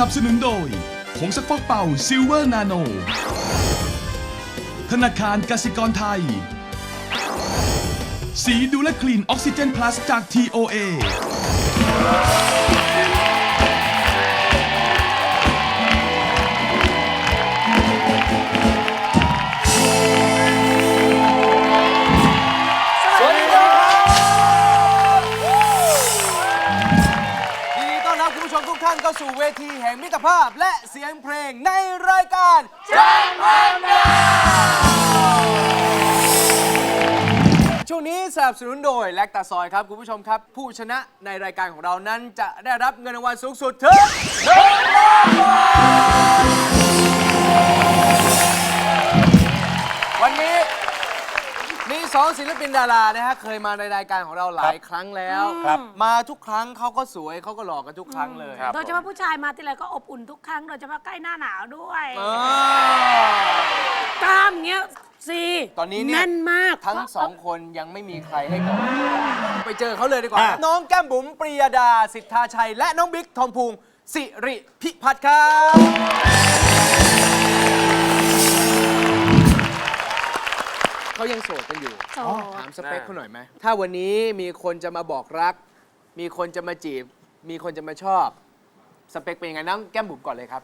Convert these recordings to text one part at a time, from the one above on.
นับสนุนโดยผงซักฟอกเป่าซิลเวอร์นาโน ธนาคารกสิกรไทย สีดูและคลีนออกซิเจนพลัสจาก TOA านเข้าสู่เวทีแห่งมิตรภาพและเสียงเพลงในรายการแจ้งพันดาวช่วงนี้สนับสนุนโดยแลคตาซอยครับ คุณผู้ชมครับ ผู้ชนะในรายการของเรานั้นจะได้รับเงินรางวัลสูงสุดถึงหนึ่งล้านบาทวันนี้มี สองศิลปินดารานะฮะเคยมาในรายการของเราหลายครั้งแล้วครับมาทุกครั้งเขาก็สวยเขาก็หล่อกันทุกครั้งเลยครับ โดยเฉพาะผู้ชายมาทีไรก็อบอุ่นทุกครั้ง โดยเฉพาะใกล้หน้าหนาวด้วยเออกล้ามเงี้ยสิตอนนี้เนี่ย แน่นมากทั้งสองคนยังไม่มีใครให้ก่อนไปเจอเขาเลยดีกว่าอะน้องแก้มบุ๋มปรียดาสิทธาชัย และน้องบิ๊กทองภูมิสิริพิพัฒน์ครับ เขายังโสดกันอยู่ โสดถามสเปคเขาหน่อยไหม ถ้าวันนี้มีคนจะมาบอกรัก มีคนจะมาจีบ มีคนจะมาชอบ สเปคเป็นยังไงน้องแก้มบุ๋มก่อนเลยครับ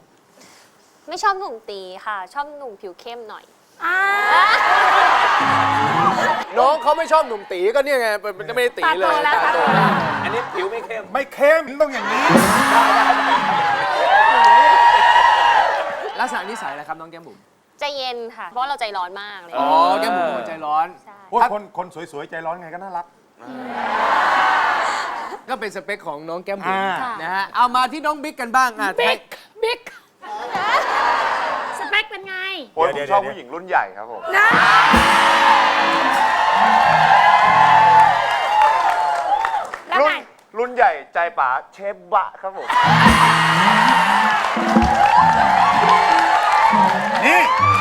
ไม่ชอบหนุ่มตีค่ะ ชอบหนุ่มผิวเข้มหน่อยอ่าน้องเขาไม่ชอบหนุ่มตีก็เนี่ยไงมันจะไม่ได้ตีตาเลโตยแล้วตาโตแล้แล้ววอันนี้ผิวไม่เข้ม ไม่เข้มต้องอย่างนี้ ลักษณะนิสัยอะไรครับน้องแก้มบุ๋ม ใจเย็นค่ะ เพราะเราใจร้อนมากเลย อ๋อแก้มบุ๋มเป็นคนใจร้อน ใช่ โอ้ยครับคนคนสวยๆ ใจร้อนไงก็น่ารัก ก็เป็นสเปคของน้องแก้มบุ๋มอ่า นะฮะเอามาที่น้องบิ๊กกันบ้างอะบิ๊กบิ๊กสเปคเป็นไง โอ้ยผเดี๋มยวชอบเดี๋ยวผู้หญิงรุ่นใหญ่ครับผมนะแล้วรุ่ไงนรุ่นใหญ่ใจป๋าเชฟบะครับผม นี่นี่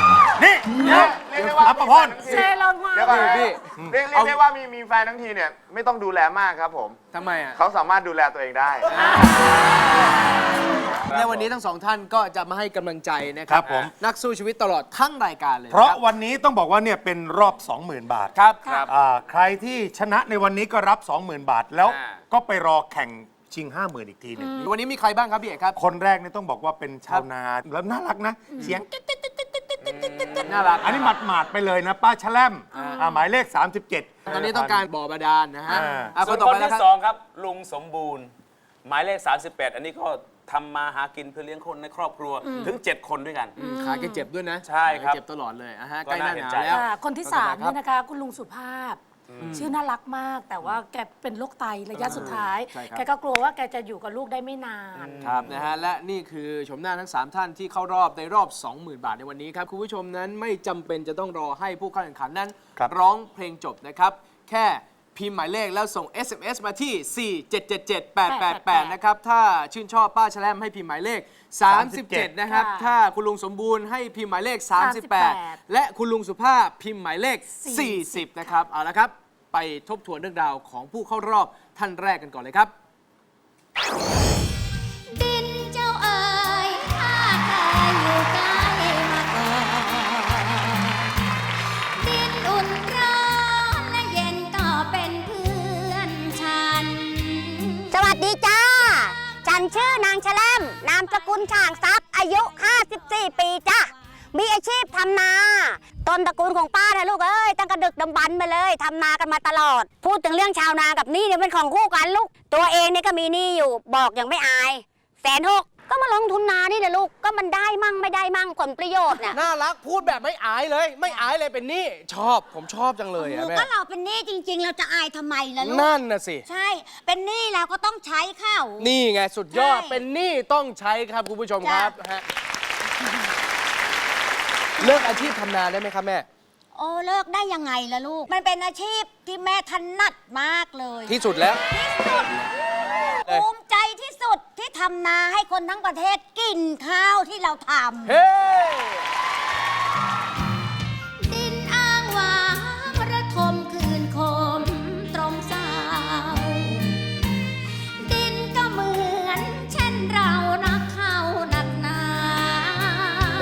เรียกเรียกได้ว่าอัปพรเซรอนมาเรียกว่าพี่ เรียกเรียกได้ว่ามีมีแฟนทั้งทีเนี่ยไม่ต้องดูแลมากครับผม ทำไมอะ เขาสามารถดูแลตัวเองได้ ในวันนี้ทั้งสองท่านก็จะมาให้กำลังใจนะคครัรับบผม นักสู้ชีวิตตลอดทั้งรายการเลยเพราะคบวันนี้ต้องบอกว่าเนี่ยเป็นรอบ 20,000 บาทครับ อ่าใครที่ชนะในวันนี้ก็รับ 20,000 บาทแล้วอ่า ก็ไปรอแข่งชิง 50,000 อีกทีหนึงวันนี้มีใครบ้างครับพี่เอกครับ คนแรกเนี่ยต้องบอกว่าเป็นชาวนาแล้วน่ารักนะ เสียง น่ารักอันนี้หมัดหมาดๆไปเลยนะ ป้าแชล่มอ่าหมายเลข 37 ตอนนี้ต้องการบ่อบาดาลนะฮะอ่า อะคส่วนนต่อคไปนแล้วที่ครับ สองครับ ลุงสมบูรณ์ หมายเลข 38 อันนี้ก็ทำมาหากินเพื่อเลี้ยงคนในครอบครัวถึง 7 คนด้วยกัน ขาแกเจ็บด้วยนะใช่ครับเจ็บตลอดเลยอะฮะก็ใกล้หน้าหนาวน่าเห็นใจ แล้วอ่าคนที่ต่อสามไปครับเนี่ยนะคะ คุณลุงสุภาพ ชื่อน่ารักมาก แต่ว่าแกเป็นโรคไตระยะสุดท้าย ใช่ครับ แกก็กลัวว่าแกจะอยู่กับลูกได้ไม่นาน ครับนะฮะและนี่คือชมหน้าทั้ง 3 ท่านที่เข้ารอบในรอบ 20,000 บาทในวันนี้ครับ คุณผู้ชมนั้นไม่จำเป็นจะต้องรอให้ผู้เข้าแข่งขันนั้น ครับ ร้องเพลงจบนะครับ แค่ พิมพ์หมายเลขแล้วส่ง SMS มาที่ 4777888 นะครับ ถ้าชื่นชอบป้าแชลมให้พิมพ์หมายเลข 37 นะครับ ค่ะถ้าคุณลุงสมบูรณ์ให้พิมพ์หมายเลข 38 38 และคุณลุงสุภาพพิมพ์หมายเลข 40นะครับ เอาละครับ ไปทบทวนเรื่องราวของผู้เข้ารอบท่านแรกกันก่อนเลยครับ นามสกุลช่างทรัพย์อายุ 54 ปีจ้ะมีอาชีพทำนาต้นตระกูลของป้านะลูกเอ้ยตั้งกระดึกดำบรรมาเลยทำนากันมาตลอด พูดถึงเรื่องชาวนากับหนี้เนี่ยเป็นของคู่กันลูก ตัวเองเนี่ยก็มีหนี้อยู่บอกอย่างไม่อายแสนหก ก็มาลงทุนนานี่แหละลูก ก็มันได้มั่งไม่ได้มั่งผลประโยชน์เนี่ยน่ารักพูดแบบไม่อายเลย ไม่อายเลยเป็นหนี่ชอบผมชอบจังเลยหอะนูแม่ก็เราเป็นหนี้จริง ๆ เราจะอายทำไมล่ะลูก นั่นน่ะสิ ใช่ เป็นหนี้แล้วก็ต้องใช้เข้า นี่ไงสุดยอดใช่เป็นหนี้ต้องใช้ครับคุณผู้ชมคจ้ะ รับฮะเลิกอาชีพทำนาได้ไหมครับแม่ โอ้เลิกได้ยังไงล่ะลูก มันเป็นอาชีพที่แม่ถนัดมากเลยที่สุดแล้ว ที่สุดเอ้ยภูมิใจที่สุดที่ทำนาให้คนทั้งประเทศกินข้าวที่เราทำ เฮ้ดินอ้างว้างระทมคืนคมตรมเศร้าดินก็เหมือนเช่นเรานักเข้า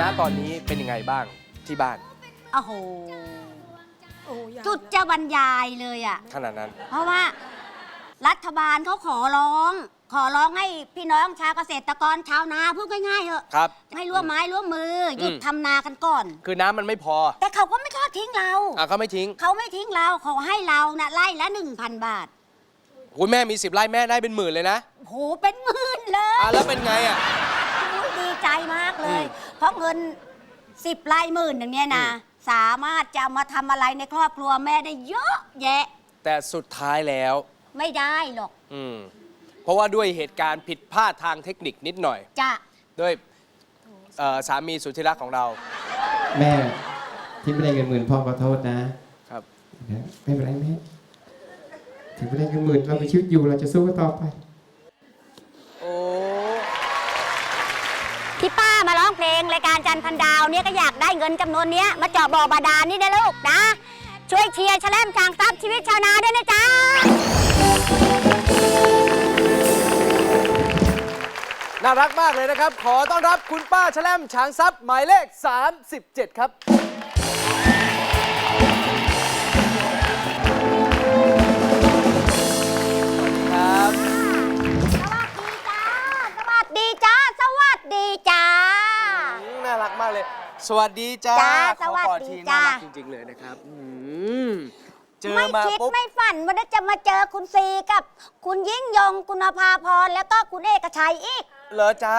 ณตอนนี้เป็นยังไงบ้างที่บ้านโอ้โห โอ้ยากจุดจะบรรยายเลยอะ ขนาดนั้น เพราะว่า รัฐบาลเขาขอร้องข อร้องให้พี่น้องชาวเกษตรกรชาวนาพูดง่ายๆเถอะครับ ให้ร่วมไม้ร่วมมือหยุดอืม ทำนากันก่อน คือน้ำมันไม่พอแต่เขาก็ไม่ทอดทิ้งเรา อะเขาไม่ทิ้งเขาไม่ทิ้งเราขอให้เรานะไล่ละหนึ่งพันบาทคุณแม่มี 10ไร่แม่ได้เป็นหมื่นเลยนะโหเป็นหมื่นเลยอะแล้วเป็นไงอะ โอ้ยดีใจมากเลย อืมเพราะเงินสิบไร่หมื่นอย่างเนี้ยนะสามารถจะมาทำอะไรในครอบครัวแม่ได้เยอะแยะแต่สุดท้ายแล้ว ไม่ได้หรอก อืม เพราะว่าด้วยเหตุการณ์ผิดพลาดทางเทคนิคนิดหน่อยจะด้วยเอ่อสามีสุดที่รักของเรา แม่ที่ไม่ได้เงินหมื่นพ่อขอโทษนะครับ นะไม่เป็นไรแม่ถึงไม่ได้เงินหมื่นเรามีชีวิตอยู่เราจะสู้กันต่อไป โอ้ ที่ป้ามาร้องเพลงรายการจันทร์พันดาวเนี่ยก็อยากได้เงินจำนวนเนี้ยมาเจาะบ่อบาดาลนี่นะลูกนะ ช่วยเชียร์แชลมช้างทรัพย์ชีวิตชาวนาด้วยนะจ๊ะ น่ารักมากเลยนะครับ ขอต้อนรับคุณป้าแชลมช้างทรัพย์หมายเลข 37 ครับ ครับสวัสดีจ้า สวัสดีจ้า อืมน่ารักมากเลย สวัสดีจ้าจ้าขอกอสวัสดีทีจ้าน่ารักจริง ๆ เลยนะครับอืมเจอไม่มาคิดปุ๊บ ไม่ฝันว่าจะมาเจอคุณซีกับ คุณยิ่งยงคุณอภาพรแล้วก็คุณเอกชัยอีก เหรอจ้า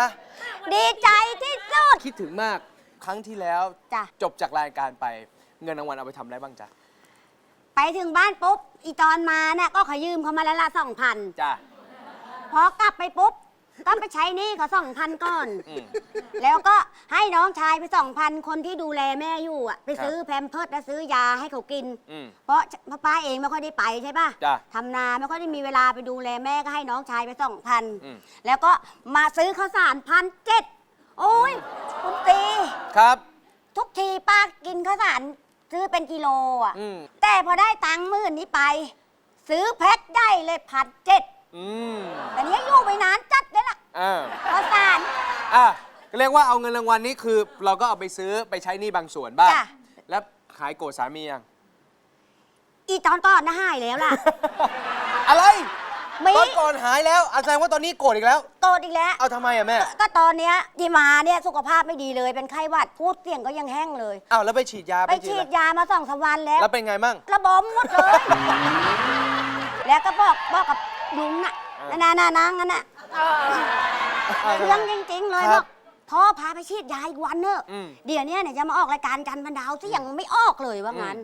ดีใจที่สุด คิดถึงมากครั้งที่แล้วจ้ะ จบจากรายการไปเงินรางวัลเอาไปทำอะไรบ้างจ๊ะไปถึงบ้านปุ๊บ อีตอนมาเนี่ยก็ขอยืมเขามาแล้วละสองพันจ้าพอกลับไปปุ๊บ ก็ไปใช้หนี้เขาสองพันก่อนอืมแล้วก็ให้น้องชายไปสองพันคนที่ดูแลแม่อยู่อะไปครับซื้อแพมเพิร์ดและซื้อยาให้เขากิน อืมเพราะเพราะป้าเองไม่ค่อยได้ไปใช่ป่ะจ้ะทำนาไม่ค่อยได้มีเวลาไปดูแลแม่ก็ให้น้องชายไปสองพันอืม แล้วก็มาซื้อข้าวสารพันเจ็ดโอ้ยคุณตี ครับทุกทีป้ากินข้าวสารซื้อเป็นกิโลอะ อืมแต่พอได้ตังค์มื่นนี้ไป ซื้อแพ็คได้เลยพันเจ็ดอืมแต่เนี้ยอยู่ไปนานจัดเลยล่ะ อ่าข้าวสาร อะก็เรียกว่าเอาเงินรางวัลนี้คือ เราก็เอาไปซื้อไปใช้หนี้บางส่วนบ้าง จ้ะ แล้วขายโกรธสามียัง อีตอนก่อนน่ะหายแล้วล่ะ อะไรมีตอนก่อนหายแล้วอาแสดงว่าตอนนี้โกรธอีกแล้ว โกรธอีกแล้ว เอาทำไมอะแม่ ก็ตอนเนี้ยที่มาเนี่ยสุขภาพไม่ดีเลยเป็นไข้หวัดพูดเสียงก็ยังแห้งเลยอ้าวแล้วไปฉีดยาไปฉีดยามาสองสามวันแล้ว แล้วเป็นไงมั่ง ระบมหมดเลย แล้วก็บอกบอกกับลุงน่ะเออนานานางั้นน่ะ เครื่องจริง ๆ เลยครับอบกพ่อพาไปฉีดยาอีกวันเนอะอืม เดี๋ยวเนี้เนี่ยจะมาออกรายการจันทร์พันดาวที่ยังไม่ออกเลยว่างั้น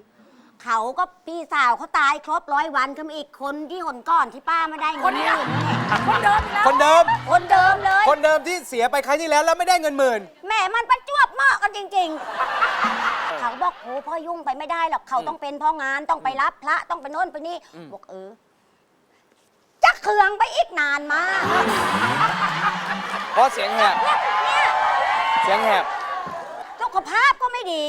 เขาก็พี่สาวเขาตายครบร้อยวันก็มีอีกคนที่หนก่อนที่ป้าไม่ได้เงินหมื่นนั่นแหละคนเดิมอีกแล้วคนเดิม คนเดิมเลย คนเดิมที่เสียไปครั้งที่แล้วแล้วไม่ได้เงินหมื่น แหม่มันประจวบเหมาะกันจริง ๆ เขาบอกโหพ่อยุ่งไปไม่ได้หรอกเขาต้องเป็นพ่องานต้องไปรับพระต้องไปโน่นไปนี่อืมบอกเออ จะเคืองไปอีกนานมากเพราะเสียงแหบเนี่ยเสียงแหบ สุขภาพก็ไม่ดี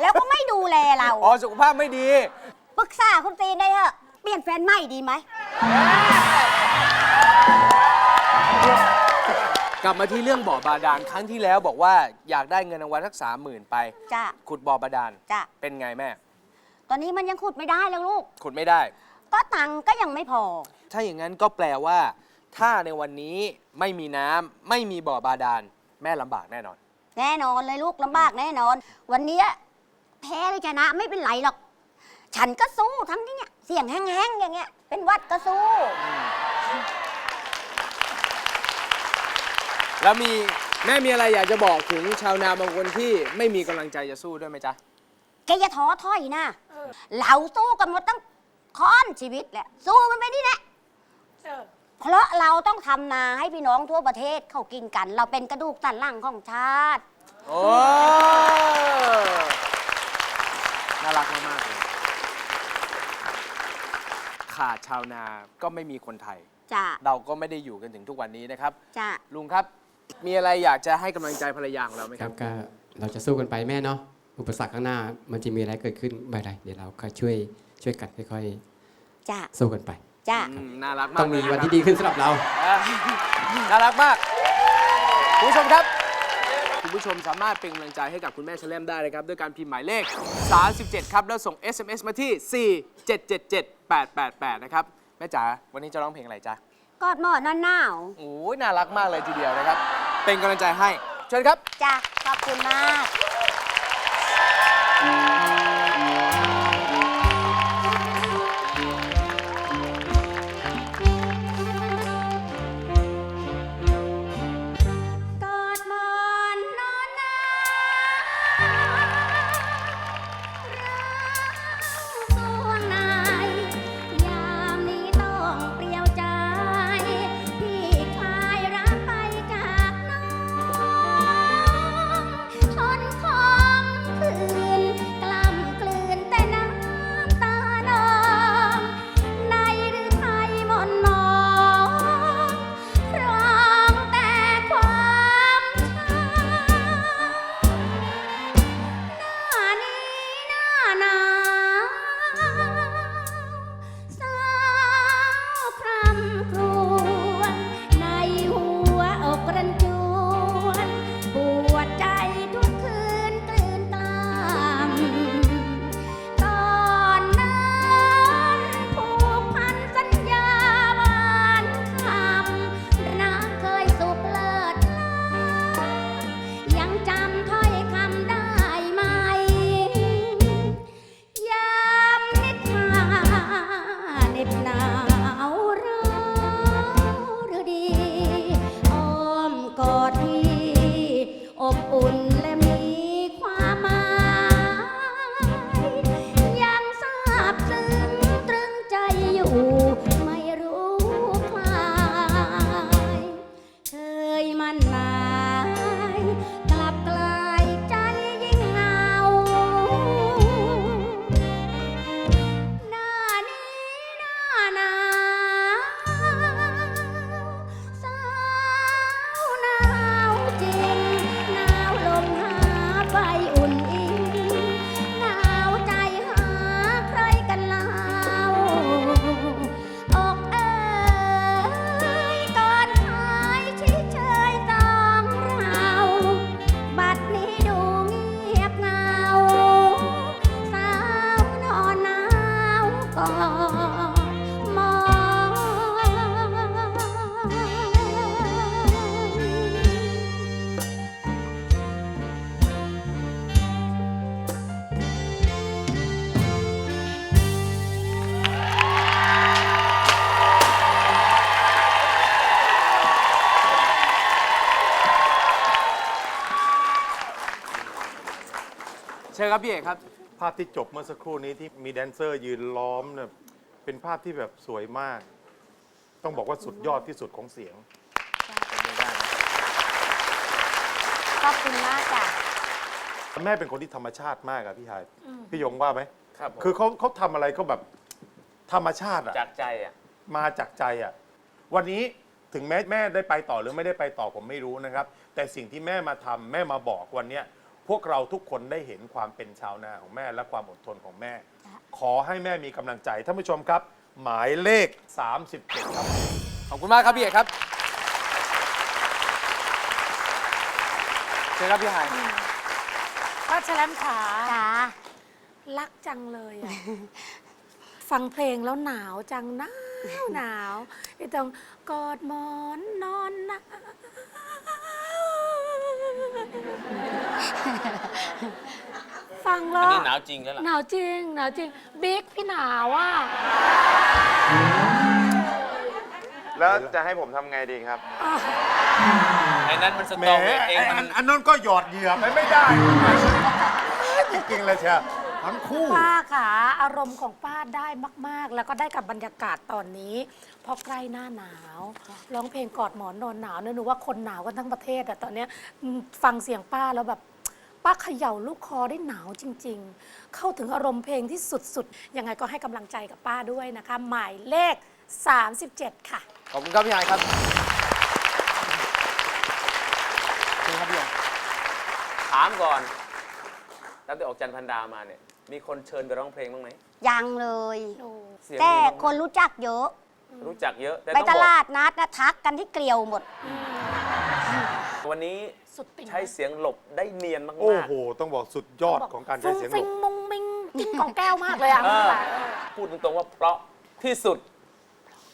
แล้วก็ไม่ดูแลเราอ๋อ สุขภาพไม่ดี ปรึกษาคุณตีนได้เหอะเปลี่ยนแฟนใหม่ดีไหมกลับมาที่เรื่องบ่อบาดาลครั้งที่แล้วบอกว่าอยากได้เงินรางวัลสักสามหมื่นไป จ้ะขุดบ่อบาดาล จ้ะเป็นไงแม่ ตอนนี้มันยังขุดไม่ได้แล้วลูก ขุดไม่ได้ ก็ตังค์ก็ยังไม่พอ ถ้าอย่างนั้นก็แปลว่า ถ้าในวันนี้ไม่มีน้ำไม่มีบ่อบาดาลแม่ลำบากแน่นอน แน่นอนเลยลูกลำบากแน่นอน วันเนี้ยแพ้หรือชนะไม่เป็นไรหรอก ฉันก็สู้ทั้งที่เนี่ยเสียงแห้งๆอย่างเงี้ย เป็นหวัดก็สู้ แล้วมีแม่มีอะไรอยากจะบอกถึงชาวนาบางคนที่ไม่มีกำลังใจจะสู้ด้วยไหมจ๊ะ แกอย่าท้อถอยนะเราสู้กันหมดตั้งค้อนชีวิตแหละสู้มันไปนี่แหละ เออเพราะเราต้องทำนาให้พี่น้องทั่วประเทศเขากินกัน เราเป็นกระดูกสันหลังของชาติ โอ้น่ารักมากๆเลยขาดชาวนาก็ไม่มีคนไทย จ้ะ เราก็ไม่ได้อยู่กันถึงทุกวันนี้นะครับ จ้ะ ลุงครับ มีอะไรอยากจะให้กำลังใจภรรยาของเราไหมคครัรับบ ก็เราจะสู้กันไปแม่เนาะอุปสรรคข้างหน้า มันจะมีอะไรเกิดขึ้นไม่เป็นไรเดี๋ยวเราค่อยช่วยช่วยกันค่อยจ้ะ ๆสู้กันไป จ้ะ อืมน่ารักมากต้องมีเลยะวันครับที่ดีขึ้นสำหรับเรา อะน่ารักมาก คุณผู้ชมครับ คุณผู้ชมสามารถเป็นกำลังใจให้กับคุณแม่แชลมได้นะครับ ด้วยการพิมพ์หมายเลข 37 ครับ แล้วส่ง SMS มาที่ 4777888 นะครับ แม่จ๋าวันนี้จะร้องเพลงอะไรจ๊ะ กอดหมอนอนหนาวโอ้ยน่ารักมากเลยทีเดียวนะครับ เป็นกำลังใจให้ เชิญครับ จ้ะขอบคุณมากก ครับพี่เอกครับ ภาพที่จบเมื่อสักครู่นี้ที่มีแดนเซอร์ยืนล้อมเนี่ยเป็นภาพที่แบบสวยมาก ต้องบอกว่าสุดยอดที่สุดของเสียง ขอบคุณมากจ้ะ แม่เป็นคนที่ธรรมชาติมากอะพี่ชาย พี่ยงว่าไหม ครับผมคือเขาเขาทำอะไรก็แบบธรรมชาติอะจากใจอะ มาจากใจอะวันนี้ถึงแม้แม่ได้ไปต่อหรือไม่ได้ไปต่อผมไม่รู้นะครับ แต่สิ่งที่แม่มาทำแม่มาบอกวันเนี้ย พวกเราทุกคนได้เห็นความเป็นชาวนาของแม่และความอดทนของแม่ ขอให้แม่มีกำลังใจท่านผู้ชมครับ หมายเลข 37 ครับ ขอบคุณมากครับพี่เอกครับเชิญครับพี่ไฮายป้าแชลมขาจ้ารักจังเลยอะ ฟังเพลงแล้วหนาวจังหนาวหนาวไอ้ตรงกอดหมอนนอนหนาว ฟังแล้อันวนี้หนาวจริงแล้วล่ะ หนาวจริงหนาวจริงบิ๊กพี่หนาวอะแล้วจะให้ผมทำไงดีครับ ไอ้นั้นมันสแหมตอเวทเองไอ้มัอันนอันนั้นก็หยอดเหยื่อไปไม่ได้จริงๆเลยเชียว ทั้งคู่ ป้าขาอารมณ์ของป้าได้มาก ๆ แล้วก็ได้กับบรรยากาศตอนนี้เพราะใกล้หน้าหนาวร้องเพลงกอดหมอนนอนหนาวเนี่ยหนูว่าคนหนาวกันทั้งประเทศอะตอนเนี้ยอืมฟังเสียงป้าแล้วแบบ ป้าเขย่าลูกคอได้หนาวจริง ๆ เข้าถึงอารมณ์เพลงที่สุด ๆ ยังไงก็ให้กำลังใจกับป้าด้วยนะคะ หมายเลข 37 ค่ะ ขอบคุณครับพี่ไฮายครับเชิญครับพี่ไฮายถามก่อนตั้งแต่ออกจันทร์พันดามาเนี่ย มีคนเชิญไปร้องเพลงบ้างไหมยังเลย เสียงแต่ดีมากคนรู้จักเยอะ รู้จักเยอะ แต่ไปต้องตบอกลาดนัดนะทักกันที่เกลียวหมด วันนี้สุดติ่งใช้เสียงหลบได้เนียนมากๆ โอ้โห ต้องบอกสุดยอดของการใช้เสียงหลฟุ้บงฟิงมุงมิงจิ้งของแก้วมากเลยอะ เออพูดตรงๆว่าเพราะที่สุด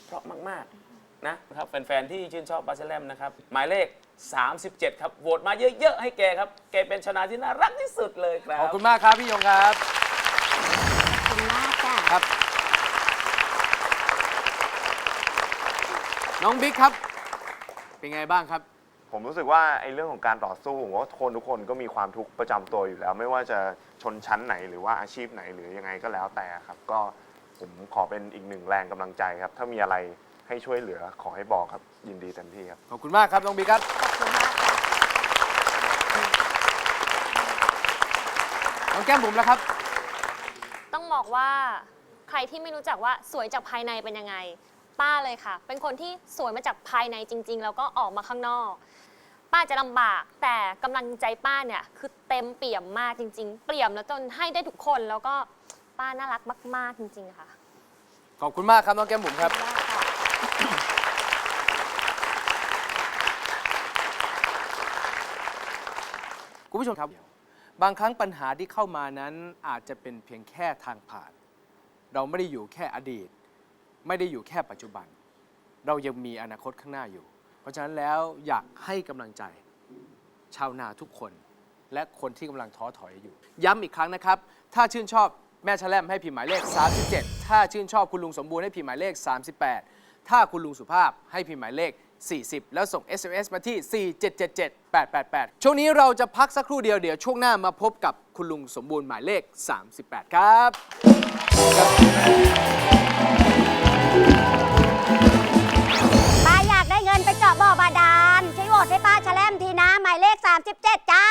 เพราะมาก ๆ นะครับแฟน ๆ ที่ชื่นชอบปลาแซลมนะครับ หมายเลข 37 ครับ โหวตมาเยอะ ๆ ให้แกครับ แกเป็นชนะที่น่ารักที่สุดเลยครัขอบบคุณมากครับพี่ยงครับ ขอบคุณมากจ้ะครับ น้องบิ๊กครับ เป็นไงบ้างครับ ผมรู้สึกว่าไอ้เรื่องของการต่อสู้ผมว่าคนทุกคนก็มีความทุกข์ประจำตัวอยู่แล้ว ไม่ว่าจะชนชั้นไหนหรือว่าอาชีพไหนหรือยังไงก็แล้วแต่ครับ ก็ผมขอเป็นอีกหนึ่งแรงกำลังใจครับ ถ้ามีอะไร ให้ช่วยเหลือขอให้บอกครับยินดีเต็มที่ครับ ขอบคุณมากครับน้องบิ๊กครับขอบคุณมากจ้ะน้องแก้มบุ๋มแล้วครับ ต้องบอกว่าใครที่ไม่รู้จักว่าสวยจากภายในเป็นยังไง ป้าเลยค่ะ เป็นคนที่สวยมาจากภายในจริง ๆ แล้วก็ออกมาข้างนอก ป้าจะลำบากแต่กำลังใจป้าเนี่ยคือเต็มเปี่ยมมากจริง ๆ เปี่ยมแล้วจนให้ได้ทุกคนแล้วก็ป้าน่ารักมาก ๆ จริง ๆ ค่ะ ขอบคุณมากครับน้องแก้มบุ๋มครับคุณ ผู้ชมครับ บางครั้งปัญหาที่เข้ามานั้นอาจจะเป็นเพียงแค่ทางผ่าน เราไม่ได้อยู่แค่อดีต ไม่ได้อยู่แค่ปัจจุบัน เรายังมีอนาคตข้างหน้าอยู่ เพราะฉะนั้นแล้วอยากให้กำลังใจ ชาวนาทุกคน และคนที่กำลังท้อถอยอยู่ ย้ำอีกครั้งนะครับ ถ้าชื่นชอบแม่ชแลมให้พิมพ์หมายเลข 37 ถ้าชื่นชอบคุณลุงสมบูรณ์ให้พิมพ์หมายเลข 38 ถ้าคุณลุงสุภาพให้พิมพ์หมายเลข 40 แล้วส่ง SMS มาที่ 4777888 ช่วงนี้เราจะพักสักครู่เดียวเดี๋ยวช่วงหน้ามาพบกับคุณลุงสมบูรณ์หมายเลข 38 ครับ ป้าอยากได้เงินไปเจาะบ่อบาดาลช่วยโหวตให้ป้าแชลมทีนะ หมายเลข 37 จ้า